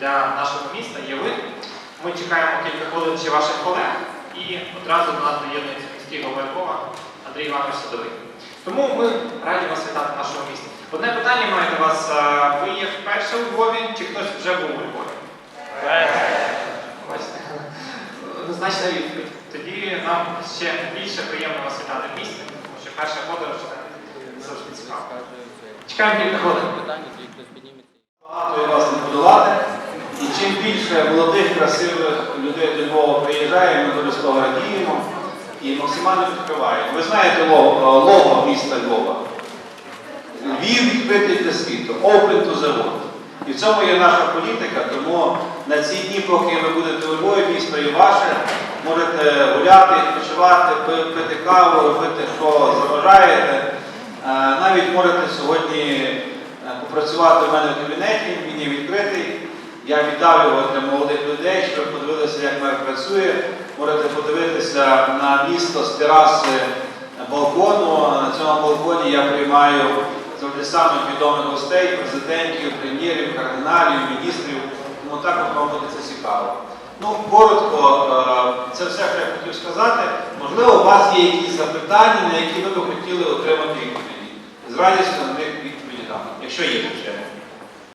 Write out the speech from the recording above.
для нашого міста є ви. Ми чекаємо кілька хвилин ще ваших колег і одразу до нас доєднується міський голова Андрій Іванович Садовий. Тому ми раді вас вітати в нашому місті. Одне питання маю до вас. Ви є вперше у Львові чи хтось вже був у Львові? Бачите? Однозначна відповідь. Тоді нам ще більше приємно вас вітати в місті, тому що перша подорож це завжди цікаво. Чекаємо кілька хвилин. Багато є вас не подолати. І чим більше молодих, красивих людей до Львова приїжджає, ми дуже з того радіємо і максимально відкриваємо. Ви знаєте лого, лого міста Львова. Львів відкритий для світу, open to the world. І в цьому є наша політика, тому на ці дні, поки ви будете у Львові, місто і ваше, можете гуляти, відпочивати, пити каву, робити, що заважаєте. Е, Навіть можете сьогодні е, попрацювати в мене в кабінеті, він є відкритий. Я віддав його для молодих людей, щоб ви подивилися, як мер працює. Можете подивитися на місто з тераси балкону. На цьому балконі я приймаю завжди самих відомих гостей, президентів, прем'єрів, кардиналів, міністрів. Тому також вам буде це цікаво. Ну, коротко, е, це все, що я хотів сказати. Можливо, у вас є якісь запитання, на які ви б хотіли отримати відповіді. З радістю на них відповіді дам, якщо є, звичайно.